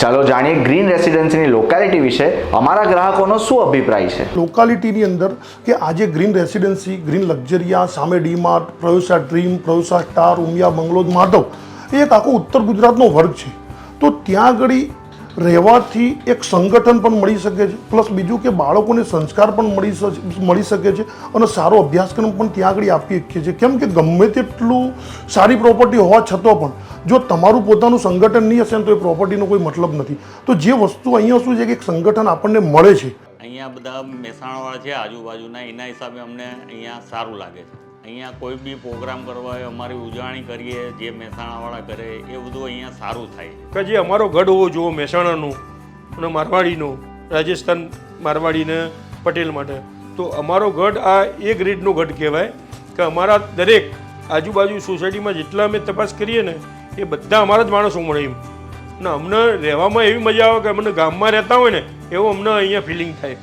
ચાલો જાણીએ green રેસિડેન્સીની locality વિશે. અમારા ગ્રાહકોનો શું અભિપ્રાય છે? લોકાલિટીની અંદર કે આજે ગ્રીન રેસિડેન્સી, ગ્રીન લક્ઝરિયા, સામે DMart Prayosa dream Prayosa star, Umiya bungalows Madhav, એ એક આખો ઉત્તર ગુજરાતનો વર્ગ છે. તો ત્યાં આગળ રહેવાથી એક સંગઠન પણ મળી શકે છે, પ્લસ બીજું કે બાળકોને સંસ્કાર પણ મળી મળી શકે છે અને સારો અભ્યાસક્રમ પણ ત્યાં આગળ આપી શકીએ છીએ. કેમ કે ગમે તેટલું સારી પ્રોપર્ટી હોવા છતાં પણ, જો તમારું પોતાનું સંગઠન નહીં હશે ને તો એ પ્રોપર્ટીનો કોઈ મતલબ નથી. તો જે વસ્તુ અહીંયા શું છે કે એક સંગઠન આપણને મળે છે. અહીંયા બધા મહેસાણાવાળા છે, આજુબાજુના, એના હિસાબે અમને અહીંયા સારું લાગે છે. અહીંયા કોઈ બી પ્રોગ્રામ કરવા હોય, અમારી ઉજવણી કરીએ, જે મહેસાણાવાળા કરે, એ બધું અહીંયા સારું થાય. કે જે અમારો ગઢ હોવો જુઓ મહેસાણાનો અને મારવાડીનો, રાજસ્થાન મારવાડીને પટેલ માટે. તો અમારો ગઢ આ એ ગ્રેડનો ગઢ કહેવાય કે અમારા દરેક આજુબાજુ સોસાયટીમાં જેટલા અમે તપાસ કરીએ ને, એ બધા અમારા જ માણસો મળે એમ. અને અમને રહેવામાં એવી મજા આવે કે અમને ગામમાં રહેતા હોય ને, એવું અમને અહીંયા ફિલિંગ થાય.